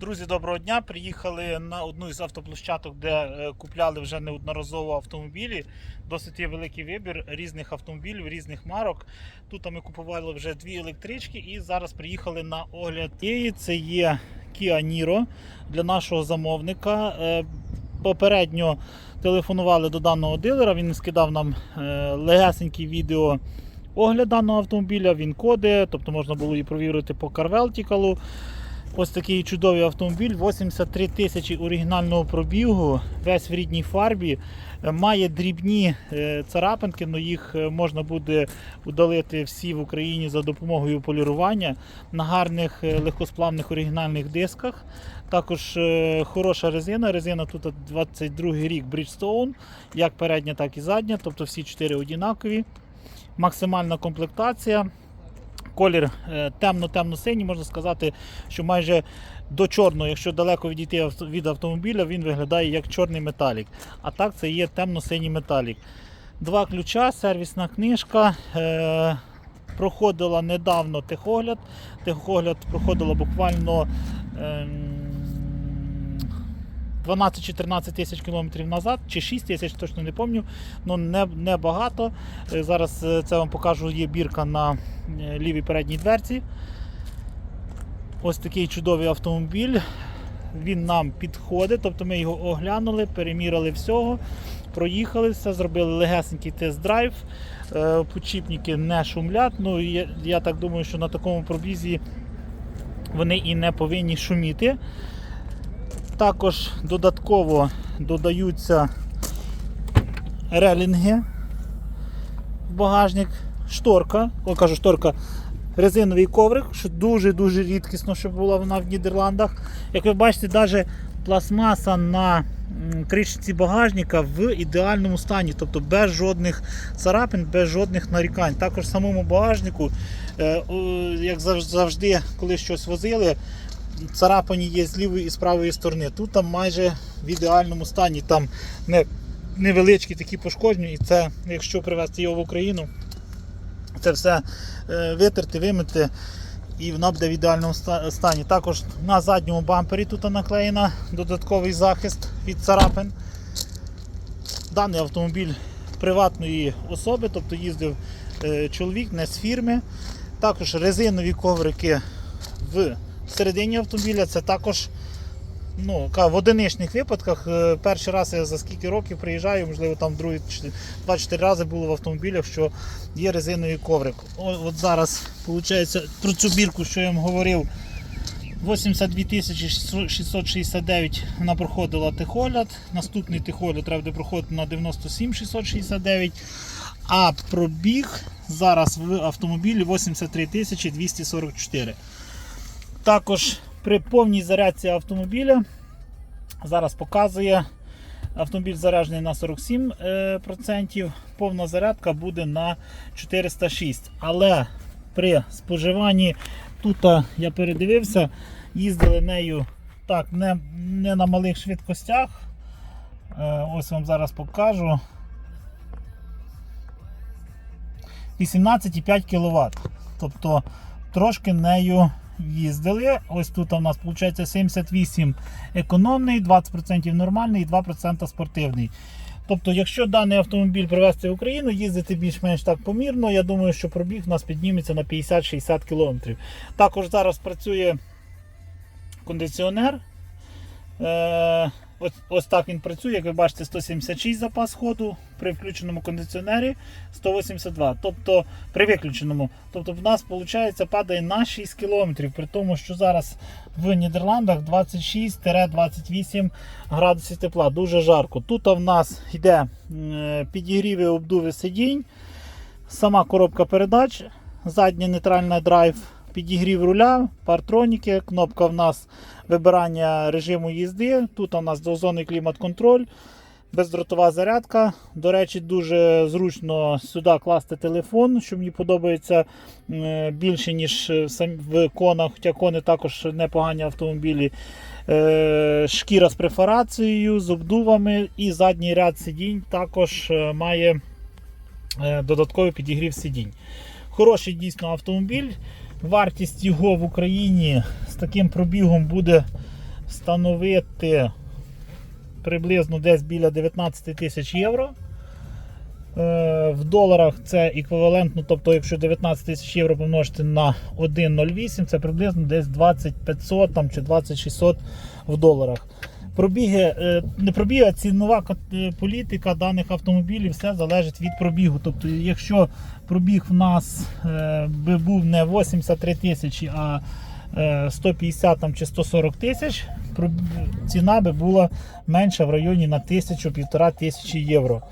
Друзі, доброго дня. Приїхали на одну із автоплощадок, де е, купляли вже неодноразово автомобілі. Досить є великий вибір різних автомобілів, різних марок. Тут ми купували вже дві електрички і зараз приїхали на огляд. І це є Kia Niro для нашого замовника. Е, Попередньо телефонували до даного дилера. Він скидав нам е, легесенький відео. Огляд даного автомобіля, він коди, тобто можна було і провірити по CarVeltical. Ось такий чудовий автомобіль, 83 тисячі оригінального пробігу, весь в рідній фарбі. Е, Має дрібні е, царапинки, але їх е, можна буде удалити всі в Україні за допомогою полірування на гарних легкосплавних оригінальних дисках. Також хороша резина. Резина тут 22 рік Bridgestone, як передня, так і задня, тобто всі чотири однакові. Максимальна комплектація. Колір е, темно-темно-синій, можна сказати, що майже до чорного, якщо далеко відійти від автомобіля, він виглядає як чорний металік. А так це є темно-синій металік. Два ключа, сервісна книжка. Е, проходила недавно техогляд. Техогляд проходила буквально ем, 12-14 тисяч кілометрів назад, чи 6 тисяч, точно не пам'ятаю, ну не, не багато. Е, Зараз е, це вам покажу, є бірка на е, лівій передній дверці. Ось такий чудовий автомобіль. Він нам підходить, тобто ми його оглянули, переміряли всього, проїхали все, зробили легесенький тест-драйв. Почіпники не шумлять. Ну, я, я так думаю, що на такому пробізі вони і не повинні шуміти. Також додатково додаються релінги в багажник, шторка, о, кажу, шторка, резиновий коврик, що дуже-дуже рідкісно, щоб була вона в Нідерландах. Як ви бачите, навіть пластмаса на кришці багажника в ідеальному стані, тобто без жодних царапин, без жодних нарікань. Також самому багажнику, е, як завжди, коли щось возили, царапані є з лівої і з правої сторони. Тут там майже в ідеальному стані. Там не, невеличкі такі пошкодження, і це, якщо привезти його в Україну, це все е, витерти, вимити, і воно буде в ідеальному стані. Також на задньому бампері тут наклеєна додатковий захист від царапин. Даний автомобіль приватної особи, тобто їздив е, чоловік не з фірми. Також резинові коврики в середині автомобіля. Це також ну, в одиничних випадках. Е, Перший раз я за скільки років приїжджаю, можливо, там другі 2-4 рази було в автомобілях, що є резиновий коврик. От зараз, виходить, про цю бірку, що я вам говорив, 82 669 вона проходила техогляд. Наступний техогляд треба буде проходити на 97 669. А пробіг зараз в автомобілі 83 244. Також при повній зарядці автомобіля зараз показує автомобіль заряджений на 47%, повна зарядка буде на 406. Але при споживанні тут я передивився, їздили нею так, не, не на малих швидкостях. Е, Ось вам зараз покажу. 18,5 кВт. Тобто трошки нею їздили. Ось тут у нас виходить 78 економний, 20% нормальний і 2% спортивний. Тобто, якщо даний автомобіль привезти в Україну, їздити більш-менш так помірно, я думаю, що пробіг у нас підніметься на 50-60 км. Також зараз працює кондиціонер. Е, ось, ось так він працює, як ви бачите, 176 запас ходу, при включеному кондиціонері 182. Тобто при виключеному. Тобто в нас виходить падає на 6 км, при тому, що зараз в Нідерландах 26-28 градусів тепла, дуже жарко. Тут в нас йде е, підігріви обдуви сидінь, сама коробка передач, задня нейтральна драйв, підігрів руля, партроніки, кнопка в нас вибирання режиму їзди. Тут у нас двозонний клімат-контроль, бездротова зарядка. До речі, дуже зручно сюди класти телефон, що мені подобається е, більше, ніж в конах, хоча кони також непогані автомобілі. Е, Шкіра з перфорацією, з обдувами і задній ряд сидінь також е, має е, додатковий підігрів сидінь. Хороший дійсно автомобіль. Вартість його в Україні з таким пробігом буде становити приблизно десь біля 19 тисяч євро. Е, В доларах це еквівалентно, тобто, якщо 19 тисяч євро помножити на 1,08, це приблизно десь 2500 там, чи 2600 в доларах. Пробіги, е, не пробіги, а цінова е, політика даних автомобілів, все залежить від пробігу. Тобто, якщо пробіг в нас би був не 83 тисячі, а 150 там, чи 140 тисяч, ціна би була менша в районі на тисячу-півтора тисячі євро.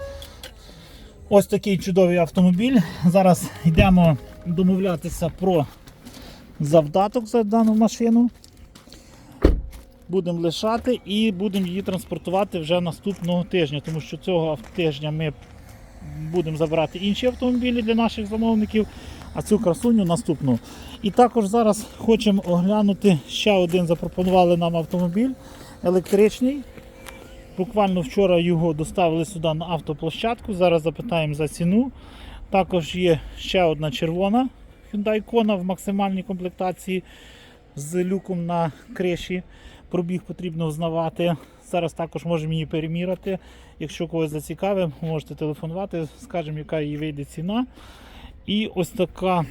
Ось такий чудовий автомобіль. Зараз йдемо домовлятися про завдаток за дану машину. Будемо лишати і будемо її транспортувати вже наступного тижня, тому що цього тижня ми будемо забирати інші автомобілі для наших замовників, а цю красуню наступну. І також зараз хочемо оглянути ще один запропонували нам автомобіль електричний. Буквально вчора його доставили сюди на автоплощадку. Зараз запитаємо за ціну. Також є ще одна червона Hyundai Kona в максимальній комплектації з люком на криші. Пробіг потрібно взнавати. Зараз також можемо її переміряти. Якщо когось зацікавить, можете телефонувати, скажемо, яка її вийде ціна. І ось така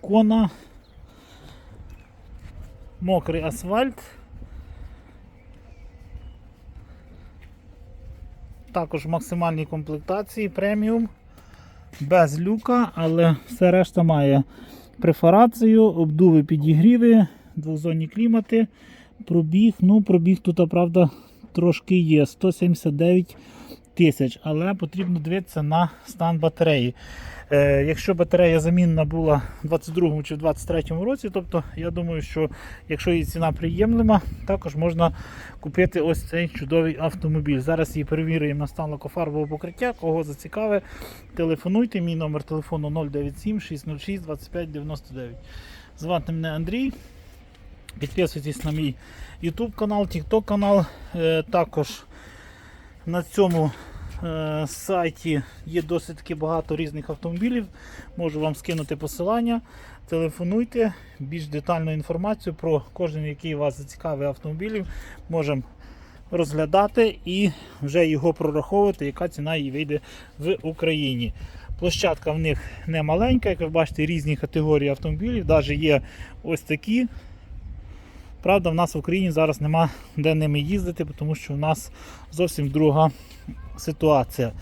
кона. Мокрий асфальт. Також в максимальній комплектації преміум. Без люка, але все решта має префарацію, обдуви підігріви, двозонні клімати. Пробіг, ну пробіг тут, правда, трошки є. 179 тисяч, але потрібно дивитися на стан батареї. Е, якщо батарея замінна була в 22 чи в 23 році, тобто я думаю, що якщо її ціна приємлива, також можна купити ось цей чудовий автомобіль. Зараз її перевірюємо на стан лакофарбового покриття. Кого зацікавить, телефонуйте. Мій номер телефону 097 606 25 99. Звати мене Андрій. Підписуйтесь на мій YouTube канал, TikTok канал. Е, Також на цьому е, сайті є досить таки багато різних автомобілів. Можу вам скинути посилання. Телефонуйте, більш детальну інформацію про кожен, який вас зацікавить автомобілів, можемо розглядати і вже його прораховувати, яка ціна їй вийде в Україні. Площадка в них не маленька, як ви бачите, різні категорії автомобілів, навіть є ось такі. Правда, в нас в Україні зараз нема де ними їздити, тому що в нас зовсім друга ситуація.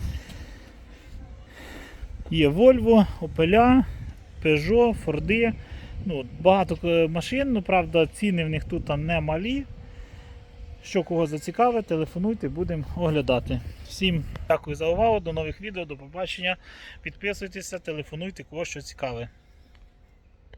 Є Volvo, Opel, Peugeot, Ford. Ну, багато е, машин, ну правда, ціни в них тут там не малі. Що кого зацікавить, телефонуйте, будемо оглядати. Всім дякую за увагу, до нових відео, до побачення. Підписуйтеся, телефонуйте, кого що цікаве.